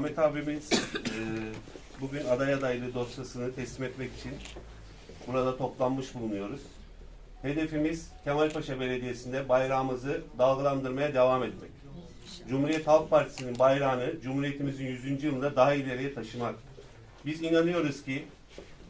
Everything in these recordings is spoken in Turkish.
Ahmet abimiz e, bugün aday adaylığı dosyasını teslim etmek için burada toplanmış bulunuyoruz. Hedefimiz Kemalpaşa Belediyesi'nde bayrağımızı dalgalandırmaya devam etmek. Cumhuriyet Halk Partisi'nin bayrağını Cumhuriyetimizin 100. yılında daha ileriye taşımak. Biz inanıyoruz ki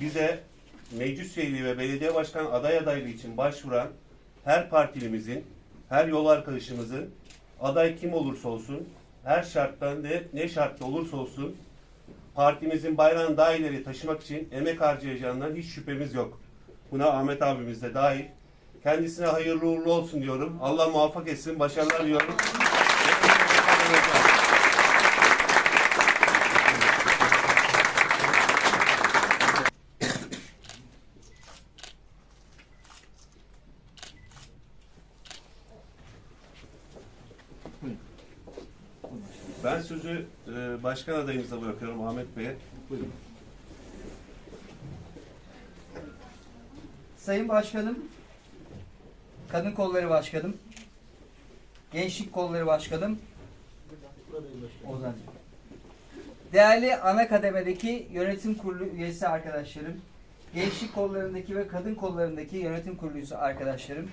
bize meclis üyeliği ve belediye başkan aday adaylığı için başvuran her partilimizin, her yol arkadaşımızın aday kim olursa olsun, her şarttan ne, ne şartta olursa olsun partimizin bayrağını daha ileri taşımak için emek harcayacağından hiç şüphemiz yok. Buna Ahmet abimiz de dahil. Kendisine hayırlı uğurlu olsun diyorum. Allah muvaffak etsin. Başarılar diliyorum. Ben sözü e, başkan adayımıza bırakıyorum Ahmet Bey'e. Buyurun. Sayın Başkanım, Kadın Kolları Başkanım, Gençlik Kolları Başkanım, Ozan. Değerli ana kademedeki yönetim kurulu üyesi arkadaşlarım, gençlik kollarındaki ve kadın kollarındaki yönetim kurulu üyesi arkadaşlarım,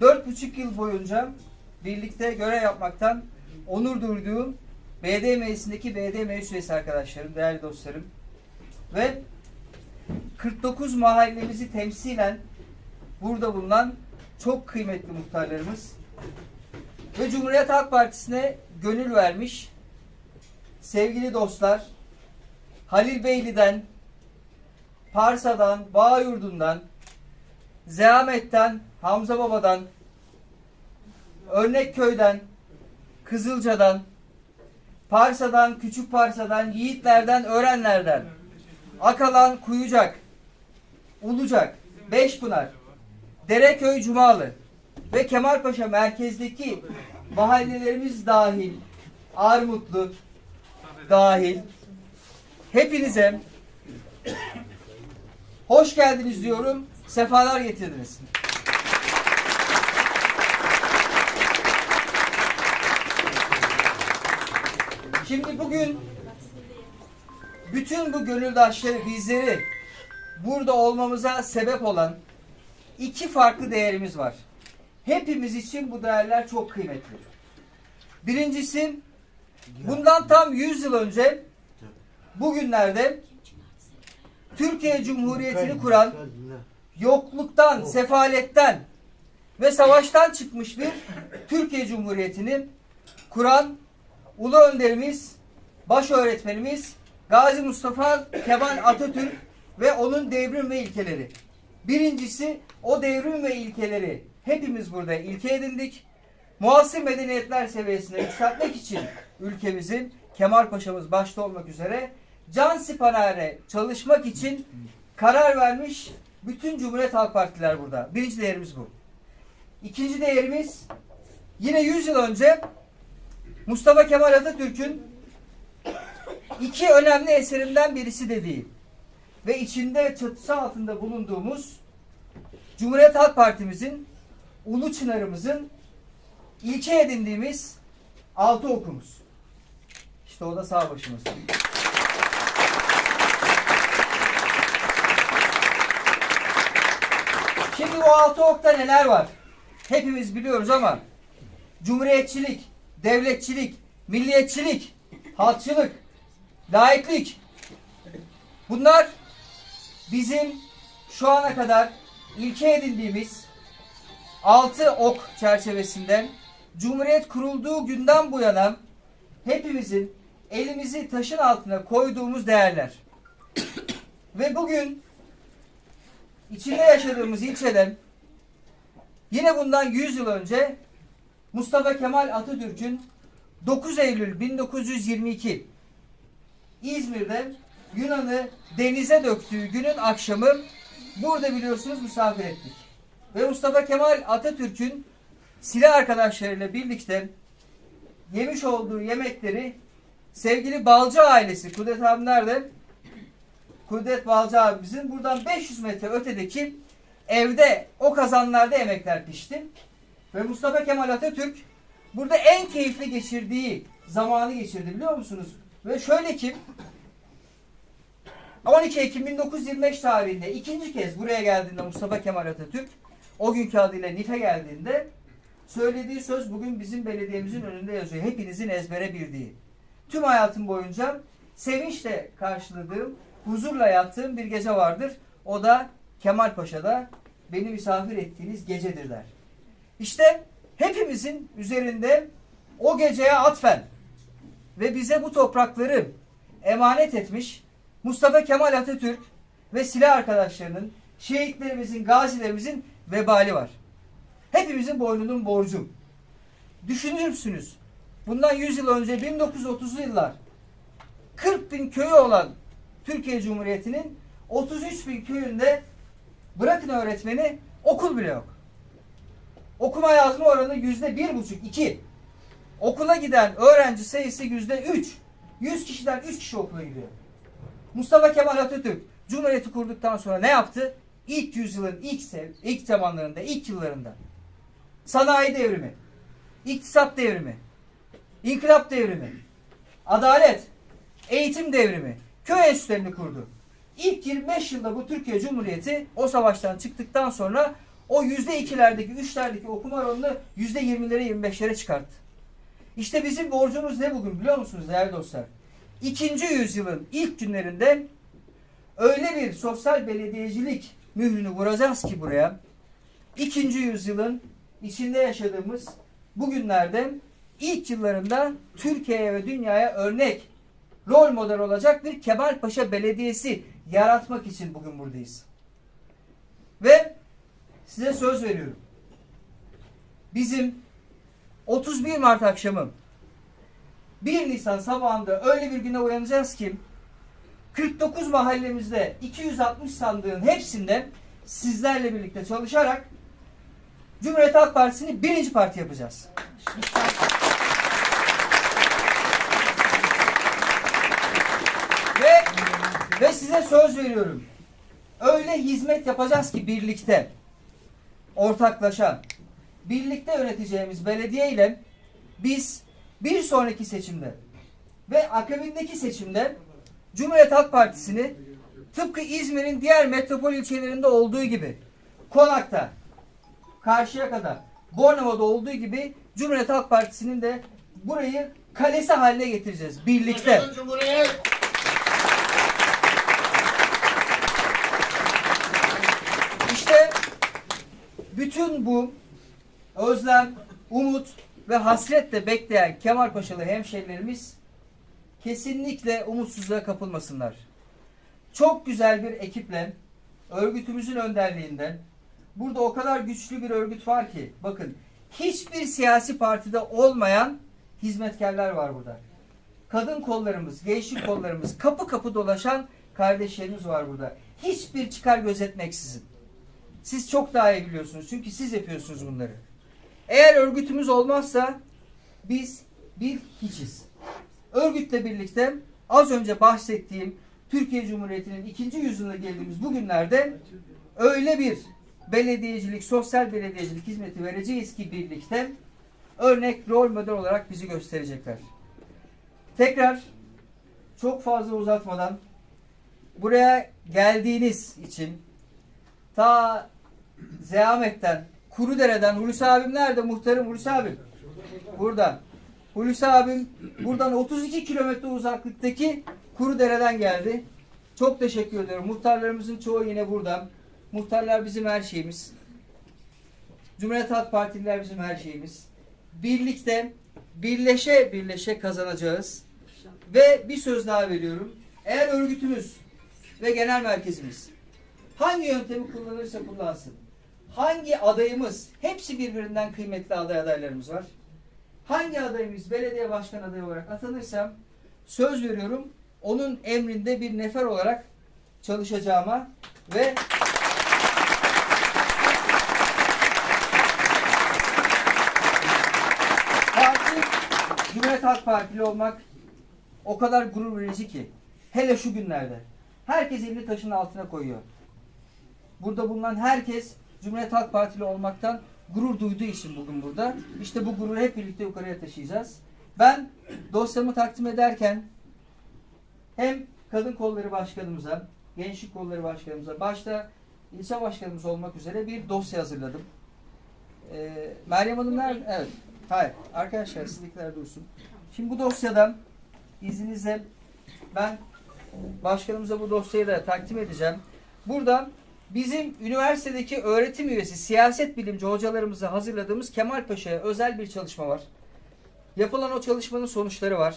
dört buçuk yıl boyunca birlikte görev yapmaktan onur duyduğum BD Meclisi'ndeki BD Meclis üyesi arkadaşlarım, değerli dostlarım. Ve 49 mahallemizi temsilen burada bulunan çok kıymetli muhtarlarımız ve Cumhuriyet Halk Partisi'ne gönül vermiş sevgili dostlar Halil Beyli'den, Parsa'dan, Bağyurdu'ndan, Zeamet'ten, Hamza Baba'dan, Örnekköy'den, Kızılca'dan, Parsa'dan, Küçük Parsa'dan, Yiğitler'den, Örenler'den, Akalan, Kuyucak, Ulucak, Beşpınar, Dereköy, Cumalı ve Kemalpaşa merkezdeki mahallelerimiz dahil, Armutlu dahil hepinize hoş geldiniz diyorum, sefalar getirdiniz. Şimdi bugün bütün bu gönüldaşları bizleri burada olmamıza sebep olan iki farklı değerimiz var. Hepimiz için bu değerler çok kıymetli. Birincisi bundan tam 100 yıl önce bugünlerde Türkiye Cumhuriyeti'ni kuran yokluktan, sefaletten ve savaştan çıkmış bir Türkiye Cumhuriyeti'ni kuran ulu önderimiz, baş öğretmenimiz Gazi Mustafa Kemal Atatürk ve onun devrim ve ilkeleri. Birincisi o devrim ve ilkeleri hepimiz burada ilke edindik. Muasır medeniyetler seviyesine yükseltmek için ülkemizin Kemal Paşa'mız başta olmak üzere can siparişe çalışmak için karar vermiş bütün Cumhuriyet Halk Partiler burada. Birinci değerimiz bu. İkinci değerimiz yine 100 yıl önce Mustafa Kemal Atatürk'ün iki önemli eserinden birisi dediği ve içinde çatısı altında bulunduğumuz Cumhuriyet Halk Partimizin Ulu Çınarımızın ilke edindiğimiz altı okumuz. İşte o da sağ başımızda. Şimdi bu altı okta neler var? Hepimiz biliyoruz ama cumhuriyetçilik, devletçilik, milliyetçilik, halkçılık, laiklik bunlar bizim şu ana kadar ilke edindiğimiz altı ok çerçevesinde Cumhuriyet kurulduğu günden bu yana hepimizin elimizi taşın altına koyduğumuz değerler. Ve bugün içinde yaşadığımız ilçeden yine bundan 100 yıl önce Mustafa Kemal Atatürk'ün 9 Eylül 1922 İzmir'de Yunan'ı denize döktüğü günün akşamı burada biliyorsunuz misafir ettik. Ve Mustafa Kemal Atatürk'ün silah arkadaşlarıyla birlikte yemiş olduğu yemekleri sevgili Balcı ailesi, Kudret abi nerede? Kudret Balcı abimizin buradan 500 metre ötedeki evde o kazanlarda yemekler pişti. Ve Mustafa Kemal Atatürk burada en keyifli geçirdiği zamanı geçirdi biliyor musunuz? Ve şöyle ki 12 Ekim 1925 tarihinde ikinci kez buraya geldiğinde Mustafa Kemal Atatürk o günkü adıyla NİF'e geldiğinde söylediği söz bugün bizim belediyemizin önünde yazıyor. Hepinizin ezbere bildiği. Tüm hayatım boyunca sevinçle karşıladığım, huzurla yattığım bir gece vardır. O da Kemal Paşa'da beni misafir ettiğiniz gecedir der. İşte hepimizin üzerinde o geceye atfen ve bize bu toprakları emanet etmiş Mustafa Kemal Atatürk ve silah arkadaşlarının, şehitlerimizin, gazilerimizin vebali var. Hepimizin boynunun borcu. Düşünürsünüz. Bundan 100 yıl önce 1930'lu yıllar 40 bin köyü olan Türkiye Cumhuriyeti'nin 33 bin köyünde bırakın öğretmeni okul bile yok. Okuma yazma oranı yüzde bir buçuk, iki. Okula giden öğrenci sayısı yüzde üç. 100 kişiden 3 kişi okula gidiyor. Mustafa Kemal Atatürk Cumhuriyeti kurduktan sonra ne yaptı? İlk yüzyılın ilk sev, ilk zamanlarında, ilk yıllarında sanayi devrimi, iktisat devrimi, inkılap devrimi, adalet, eğitim devrimi, köy enstitülerini kurdu. İlk 25 yılda bu Türkiye Cumhuriyeti o savaştan çıktıktan sonra o yüzde ikilerdeki, üçlerdeki okuma oranını yüzde yirmilere, yirmi beşlere çıkarttı. İşte bizim borcumuz ne bugün biliyor musunuz değerli dostlar? İkinci yüzyılın ilk günlerinde öyle bir sosyal belediyecilik mührünü vuracağız ki buraya. İkinci yüzyılın içinde yaşadığımız bugünlerde ilk yıllarında Türkiye'ye ve dünyaya örnek rol model olacak bir Kemalpaşa Belediyesi yaratmak için bugün buradayız. Ve size söz veriyorum. Bizim 31 Mart akşamı 1 Nisan sabahında öyle bir güne uyanacağız ki 49 mahallemizde 260 sandığın hepsinde sizlerle birlikte çalışarak Cumhuriyet Halk Partisi'ni birinci parti yapacağız. Ve ve size söz veriyorum. Öyle hizmet yapacağız ki birlikte ortaklaşa birlikte yöneteceğimiz belediye ile biz bir sonraki seçimde ve akabindeki seçimde Cumhuriyet Halk Partisi'ni tıpkı İzmir'in diğer metropol ilçelerinde olduğu gibi Konak'ta, Karşıyaka'da, Bornova'da olduğu gibi Cumhuriyet Halk Partisi'nin de burayı kalesi haline getireceğiz birlikte. Cumhuriyet! İşte bütün bu özlem, umut ve hasretle bekleyen Kemalpaşalı hemşehrilerimiz kesinlikle umutsuzluğa kapılmasınlar. Çok güzel bir ekiple örgütümüzün önderliğinden burada o kadar güçlü bir örgüt var ki bakın hiçbir siyasi partide olmayan hizmetkarlar var burada. Kadın kollarımız, gençlik kollarımız, kapı kapı dolaşan kardeşlerimiz var burada. Hiçbir çıkar gözetmeksizin. Siz çok daha iyi biliyorsunuz çünkü siz yapıyorsunuz bunları. Eğer örgütümüz olmazsa biz bir hiçiz. Örgütle birlikte az önce bahsettiğim Türkiye Cumhuriyeti'nin ikinci yüzyılına geldiğimiz bu günlerde öyle bir belediyecilik, sosyal belediyecilik hizmeti vereceğiz ki birlikte örnek rol model olarak bizi gösterecekler. Tekrar çok fazla uzatmadan buraya geldiğiniz için ta Zeamet'ten, Kurudere'den Hulusi abim nerede muhtarım Hulusi abim? Burada. Hulusi abim buradan 32 kilometre uzaklıktaki Kurudere'den geldi. Çok teşekkür ediyorum. Muhtarlarımızın çoğu yine burada. Muhtarlar bizim her şeyimiz. Cumhuriyet Halk Partililer bizim her şeyimiz. Birlikte, birleşe birleşe kazanacağız. Ve bir söz daha veriyorum. Eğer örgütümüz ve genel merkezimiz hangi yöntemi kullanırsa kullansın. Hangi adayımız, hepsi birbirinden kıymetli aday adaylarımız var. Hangi adayımız belediye başkan adayı olarak atanırsam söz veriyorum onun emrinde bir nefer olarak çalışacağıma ve Parti, Cumhuriyet Halk Partili olmak o kadar gurur verici ki. Hele şu günlerde. Herkes elini taşın altına koyuyor. Burada bulunan herkes Cumhuriyet Halk Partili olmaktan gurur duyduğu için bugün burada. İşte bu gururu hep birlikte yukarıya taşıyacağız. Ben dosyamı takdim ederken hem kadın kolları başkanımıza, gençlik kolları başkanımıza, başta ilçe başkanımız olmak üzere bir dosya hazırladım. Ee, Meryem Hanım nerede? Evet. Hayır. Arkadaşlar sizdekiler dursun. Şimdi bu dosyadan izninizle ben başkanımıza bu dosyayı da takdim edeceğim. Burada bizim üniversitedeki öğretim üyesi, siyaset bilimci hocalarımıza hazırladığımız Kemal Paşa'ya özel bir çalışma var. Yapılan o çalışmanın sonuçları var.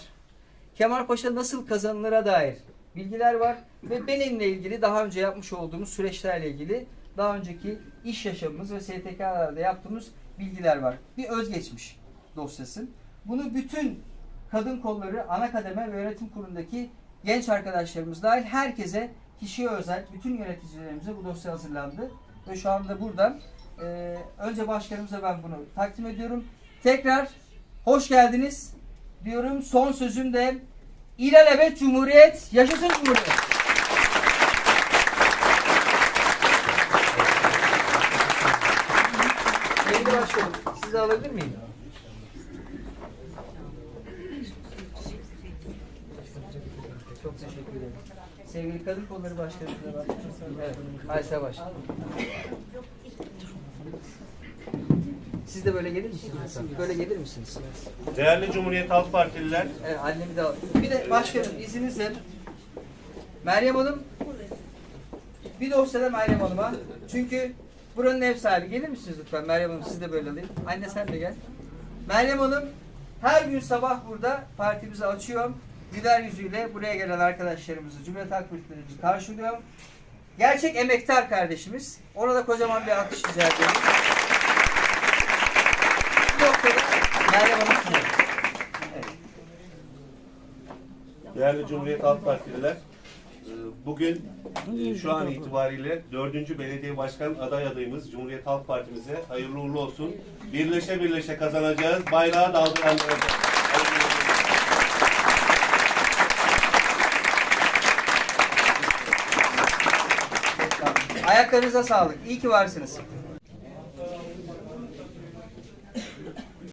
Kemal Paşa nasıl kazanılır'a dair bilgiler var ve benimle ilgili daha önce yapmış olduğumuz süreçlerle ilgili daha önceki iş yaşamımız ve STK'larda yaptığımız bilgiler var. Bir özgeçmiş dosyası. Bunu bütün kadın kolları ana kademe ve yönetim kurulundaki genç arkadaşlarımız dahil herkese kişiye özel bütün yöneticilerimize bu dosya hazırlandı. Ve şu anda burada e, önce başkanımıza ben bunu takdim ediyorum. Tekrar hoş geldiniz diyorum. Son sözüm de İlelebet Cumhuriyet, yaşasın Cumhuriyet. Sevgili başkanım, sizi alabilir miyim? Çok teşekkür ederim. Sevgili Kadın Kolları Başkanımız da var. Evet, Aysel Başkanım. Siz de böyle gelir misiniz? lütfen? Böyle gelir misiniz? Değerli Cumhuriyet Halk Partililer, Evet, annemi de al. Bir de başkanım izninizle Meryem Hanım bir dosyada Meryem Hanım'a. Çünkü buranın ev sahibi. Gelir misiniz lütfen Meryem Hanım? Siz de böyle alayım. Anne sen de gel. Meryem Hanım her gün sabah burada partimizi açıyor. Güler yüzüyle buraya gelen arkadaşlarımızı, Cumhuriyet Halk Partililerimizi karşılıyor. Gerçek emektar kardeşimiz. Ona da kocaman bir alkış rica ediyorum. Bu noktada Meryem Hanım değerli Cumhuriyet Halk Partililer, e, bugün e, şu an itibariyle 4. belediye başkan aday adayımız Cumhuriyet Halk Partimize hayırlı uğurlu olsun. Birleşe birleşe kazanacağız, bayrağı dalgalandıracağız. Hayırlı uğurlu olsun. Ayaklarınıza sağlık. İyi ki varsınız.